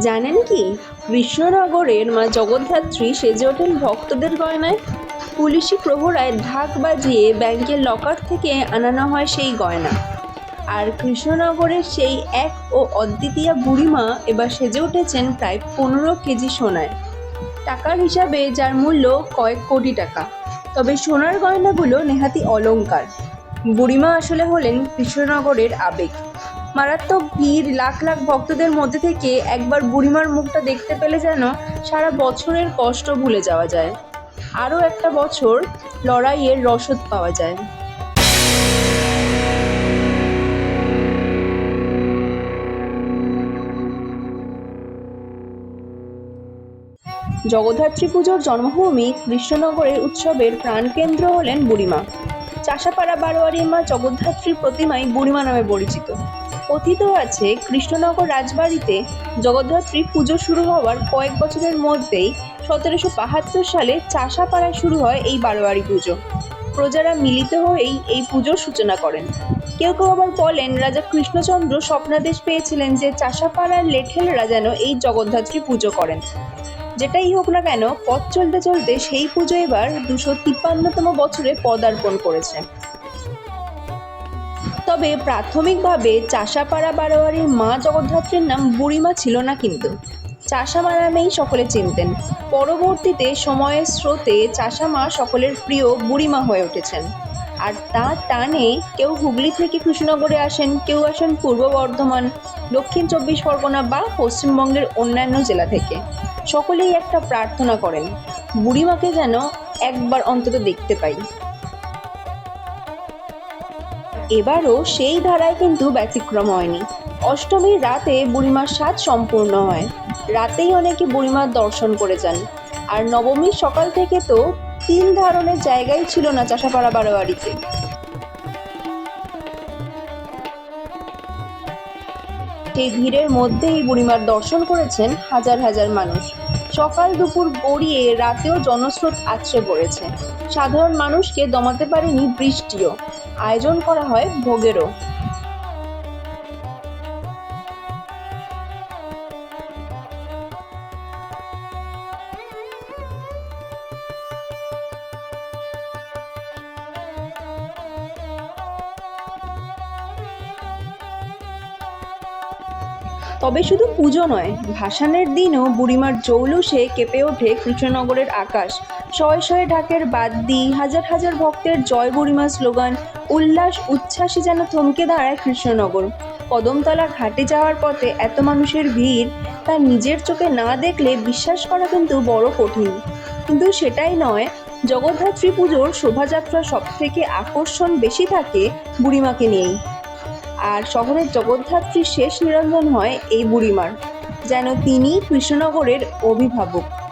জানেন কি? কৃষ্ণনগরের মা জগদ্ধাত্রী সেজে ওঠেন ভক্তদের গয়নায়। পুলিশি প্রহরায় ঢাক বাজিয়ে ব্যাংকের লকার থেকে আনানো হয় সেই গয়না। আর কৃষ্ণনগরের সেই এক ও অদ্বিতীয়া বুড়িমা এবার সেজে উঠেছেন প্রায় পনেরো কেজি সোনায়। টাকার হিসাবে যার মূল্য কয়েক কোটি টাকা। তবে সোনার গয়নাগুলো নেহাতি অলংকার। বুড়িমা আসলে হলেন কৃষ্ণনগরের আবেগ। মারাত্মক ভিড়, লাখ লাখ ভক্তদের মধ্যে থেকে একবার বুড়িমার মুখটা দেখতে পেলে যেন সারা বছরের কষ্ট ভুলে যাওয়া যায়। আরও একটা বছর লড়াইয়ের রসদ পাওয়া যায়। জগদ্ধাত্রী পুজোর জন্মভূমি কৃষ্ণনগরের উৎসবের প্রাণকেন্দ্র হলেন বুড়িমা। চাষাপাড়া বারোয়ারি মা জগদ্ধাত্রীর প্রতিমাই বুড়িমা নামে পরিচিত। কথিত আছে, কৃষ্ণনগর রাজবাড়িতে জগদ্ধাত্রী পুজো শুরু হওয়ার কয়েক বছরের মধ্যেই সতেরোশো বাহাত্তর সালে চাষাপাড়ায় শুরু হয় এই বারোয়ারি পুজো। প্রজারা মিলিত হয়েই এই পুজোর সূচনা করেন। কেউ কেউ আবার বলেন, রাজা কৃষ্ণচন্দ্র স্বপ্নাদেশ পেয়েছিলেন যে চাষাপাড়ার লেঠেলরা যেন এই জগদ্ধাত্রী পুজো করেন। যেটাই হোক না কেন, পথ চলতে চলতে সেই পুজো এবার দুশো তিপ্পান্নতম বছরে পদার্পণ করেছে। তবে প্রাথমিকভাবে চাষাপাড়া বারোয়ারির মা জগদ্ধাত্রীর নাম বুড়িমা ছিল না কিন্তু। চাষামা নামেই সকলে চিনতেন। পরবর্তীতে সময়ের স্রোতে চাষামা সকলের প্রিয় বুড়িমা হয়ে উঠেছেন। আর তার টানে কেউ হুগলি থেকে কৃষ্ণনগরে আসেন, কেউ আসেন পূর্ব বর্ধমান, দক্ষিণ চব্বিশ পরগনা বা পশ্চিমবঙ্গের অন্যান্য জেলা থেকে। সকলেই একটা প্রার্থনা করেন, বুড়িমাকে যেন একবার অন্তত দেখতে পাই। এবারও সেই ধারায় কিন্তু ব্যতিক্রম হয়নি। অষ্টমীর রাতে বুড়িমার সাজ সম্পূর্ণ হয়। রাতেই অনেকে বুড়িমার দর্শন করে যান। আর নবমীর সকাল থেকে তো তিল ধারণের জায়গাই ছিল না চাষাপাড়া বারোয়ারিতে। সেই ভিড়ের মধ্যেই বুড়িমার দর্শন করেছেন হাজার হাজার মানুষ। সকাল দুপুর গড়িয়ে রাতেও জনস্রোত আছড়ে পড়েছে। সাধারণ মানুষকে দমাতে পারেনি বৃষ্টিও। আয়োজন করা হয় ভোগেরও। তবে শুধু পুজো নয়, ভাসানের দিনও বুড়িমার জৌলুসে কেঁপে ওঠে কৃষ্ণনগরের আকাশ। শয়ে শয়ে ঢাকের বাদ বাদ্যি হাজার হাজার ভক্তের জয় বুড়িমা স্লোগান, উল্লাস উচ্ছ্বাসে যেন থমকে দাঁড়ায় কৃষ্ণনগর। কদমতলা ঘাটে যাওয়ার পথে এত মানুষের ভিড়, তা নিজের চোখে না দেখলে বিশ্বাস করা কিন্তু বড় কঠিন। কিন্তু সেটাই নয়, জগদ্ধাত্রী পুজোর শোভাযাত্রা সব থেকে আকর্ষণ বেশি থাকে বুড়িমাকে নিয়েই। আর শহরের জগদ্ধাত্রীর শেষ নিরঞ্জন হয় এই বুড়িমার যেন তিনি কৃষ্ণনগরের অভিভাবক।